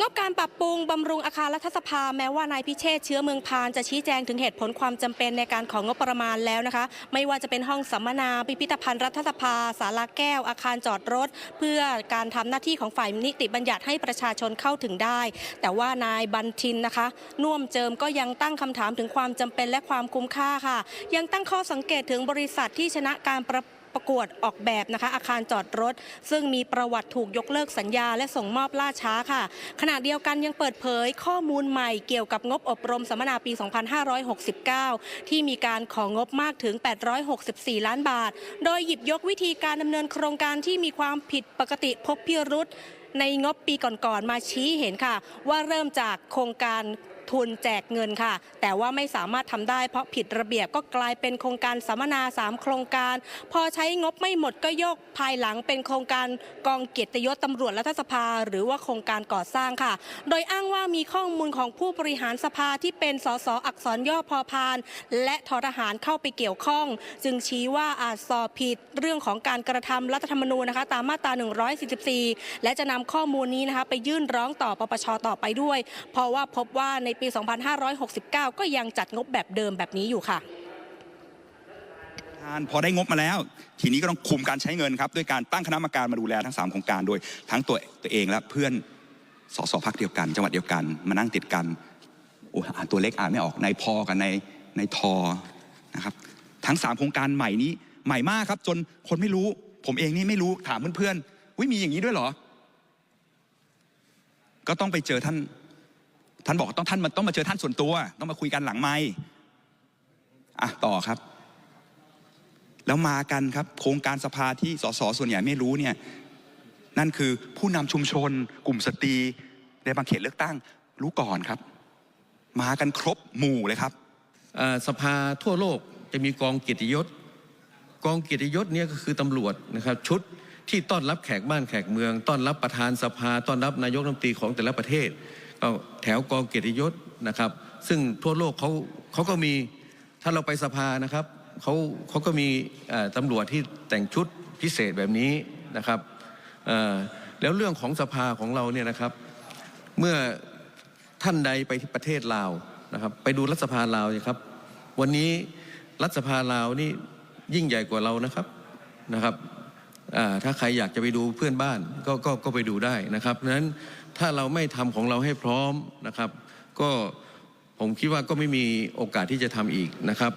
งบการปรับปรุงบำรุงอาคารรัฐสภาแม้ว่านายพิเชษเชื้อเมืองพานจะชี้แจงถึงเหตุผลความจำเป็นในการของงบประมาณแล้วนะคะ ไม่ว่าจะเป็นห้องสัมมนา พิพิธภัณฑ์รัฐสภาศาลาแก้ว อาคารจอดรถ เพื่อการทำหน้าที่ของฝ่ายนิติบัญญัติให้ประชาชนเข้าถึงได้ แต่ว่านายบันทินนะคะน่วมเจิมก็ยังตั้งคำถามถึงความจำเป็นและความคุ้มค่าค่ะ ยังตั้งข้อสังเกตถึงบริษัทที่ชนะการประ ประกวดออกแบบนะคะ อาคารจอดรถ ซึ่งมีประวัติถูกยกเลิกสัญญา และส่งมอบล่าช้าค่ะ ขณะเดียวกันยังเปิดเผยข้อมูลใหม่เกี่ยวกับงบอบรมสัมมนาปี 2569 ที่มีการของงบมากถึง 864 ล้านบาท โดยหยิบยกวิธีการดำเนินโครงการที่มีความผิดปกติพบพิรุษ ในงบปีก่อนๆมาชี้เห็นค่ะ ว่าเริ่มจากโครงการทุนแจกเงินค่ะ แต่ว่าไม่สามารถทำได้เพราะผิดระเบียบก็กลายเป็นโครงการสัมมนา 3 โครงการ พอใช้งบไม่หมดก็โยกภายหลังเป็นโครงการกองเกียรติยศตำรวจรัฐสภา หรือว่าโครงการก่อสร้างค่ะ โดยอ้างว่ามีข้อมูลของผู้บริหารสภาที่เป็นสสอักษรย่อพอพาน และททหารเข้าไปเกี่ยวข้อง จึงชี้ว่าอาจสอบผิดเรื่องของการกระทำรัฐธรรมนูญนะคะ ตามมาตรา 144 และจะนำข้อมูลนี้นะคะไปยื่นร้องต่อปปชต่อไปด้วย เพราะว่าพบว่าในปี 2569 ก็ยังจัดงบแบบเดิมแบบนี้อยู่ค่ะานพอได้งบมาแล้ว ทีนี้ก็ต้องคุมการใช้เงินครับ ด้วยการตั้งคณะกรรมการมาดูแลทั้ง 3 โครงการโดยทั้งตัวตัวเองและเพื่อนสสพักเดียวกัน จังหวัดเดียวกันมานั่งติดกันโอ้อ่านตัวเล็กอ่านไม่ออกในพอกับในในทอนะครับทั้ง 3 โครงการใหม่นี้ใหม่มากครับ จนคนไม่รู้ ผมเองนี่ไม่รู้ถามเพื่อนๆวิมีอย่างนี้ด้วยเหรอ ก็ต้องไปเจอท่าน ท่านบอกต้องท่านมันต้องมาเจอท่านส่วนตัว ต้องมาคุยกันหลังไมค์อะต่อครับ แล้วมากันครับ โครงการสภาที่สสส่วนใหญ่ไม่รู้เนี่ยนั่นคือผู้นำชุมชน กลุ่มสตรีในบางเขตเลือกตั้ง รู้ก่อนครับ มากันครบหมู่เลยครับสภาทั่วโลกจะมีกองเกียรติยศ กองเกียรติยศเนี่ยก็คือตำรวจนะครับ ชุด ที่ต้อนรับแขกบ้านแขกเมือง ต้อนรับประธานสภา ต้อนรับนายกรัฐมนตรีของแต่ละประเทศ ก็แถวกองเกียรติยศนะครับ ซึ่งทั่วโลกเขาเขาก็มีถ้าเราไปสภานะครับเขาเขาก็มีตำรวจที่แต่งชุดพิเศษแบบนี้นะครับแล้วเรื่องของสภาของเราเนี่ยนะครับ เมื่อท่านใดไปที่ประเทศลาวนะครับไปดูรัฐสภาลาวสิครับ วันนี้รัฐสภาลาวนี่ยิ่งใหญ่กว่าเรานะครับนะครับ ถ้าใครอยากจะไปดูเพื่อนบ้านก็ก็ก็ไปดูได้นะครับเพราะฉะนั้นถ้าเราไม่ทำของเราให้พร้อมนะครับ ก็ผมคิดว่าก็ไม่มีโอกาสที่จะทำอีกนะครับ